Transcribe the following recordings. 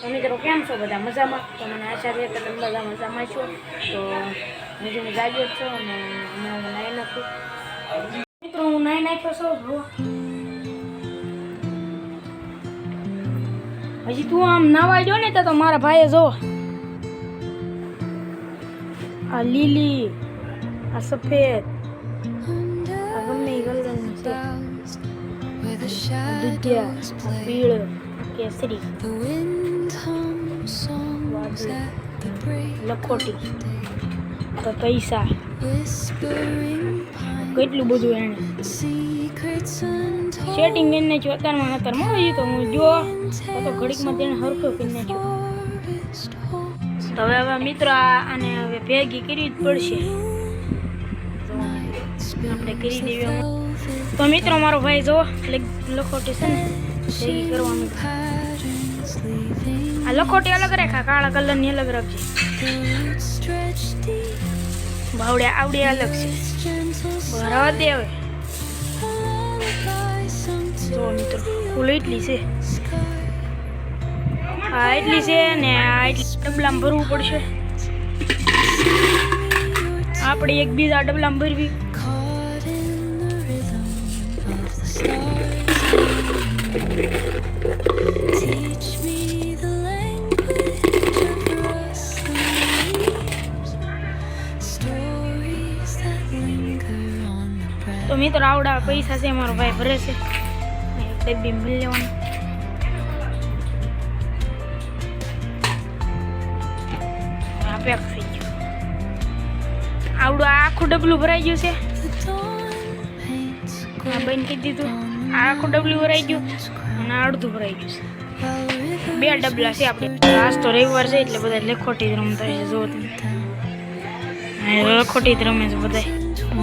તો મિત્રો કેમ છો બધા મજામાં? તો મને આશા છે કે, તમે બધા મજામાં છો? તો હજી હું જાગ્યો જ છું અને હમણાં હું નાઈ નાખું. મિત્રો, હું નાહી નાખ્યો છું હજી તું આમ નાવા જો ને તો મારા ભાઈએ જો, આ લીલી, આ સફેદ, આ ગમે કલરની છે લખોટી. તો પૈસા. કેટલું બધું એને. સેટિંગ એને નાખ્યું અત્યારમાં અત્યારમાં હજી તો હું જો તો ઘડીકમાં તેને હરખો કરી નાખ્યો. તો હવે હવે મિત્રો અને આને હવે ભેગી કરવી જ પડશે. આપણે કરી દેવી તો મિત્રો મારો ભાઈ જો લખોટી છે ને ભેગી કરવાનું. આ લખોટી અલગ રાખા કાળા કલરની અલગ રાખજે ભાવડે આવડે અલગ છે. ભરવા દે હવે. જો મિત્રો, ફૂલ એટલી છે. આ એટલી છે ને આ એટલી ડબલામાં ભરવું પડશે. આપણે એક બીજા ડબલામાં ભરવી. Thank in મિત્રો, આવડા પૈસા છે, મારો ભાઈ ભરે છે. ડબ્બી મળી લેવાનું. પેક થઈ ગયું. આવડું આખું ડબલું ભરાઈ ગયું છે. બંધ કરી દીધું. આખું ડબલું ભરાઈ ગયું અને અડધું ભરાઈ ગયું છે. બે ડબલા છે આપણે. આજ રવિવાર છે, એટલે બધા લખોટી જ રમતા જો લખોટી જ રમે છે બધા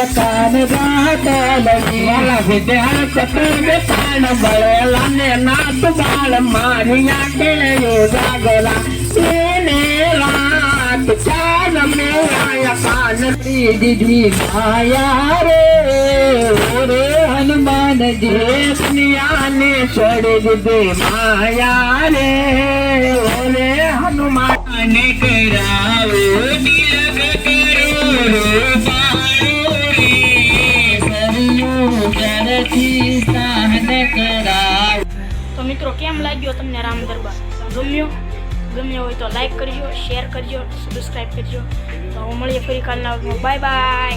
રાત લગી વાલા વિદ્યા ચતુર પાણ બળેલા ને નાથ બાળ મારિયા કે ઉસાગરા દિનેરા ચારમી આવકાન દીદી માયા રે. રે હનુમાન જેસનિયાને દીધી માયા રે. હનુમાન કરાવો તો મિત્રો, કેમ લાગ્યો તમને રામ દરબાર? ગમ્યો? ગમ્યો હોય તો લાઈક કરજો શેર કરજો સબસ્ક્રાઈબ કરજો. તો મળીએ ફરી કાલના બાય બાય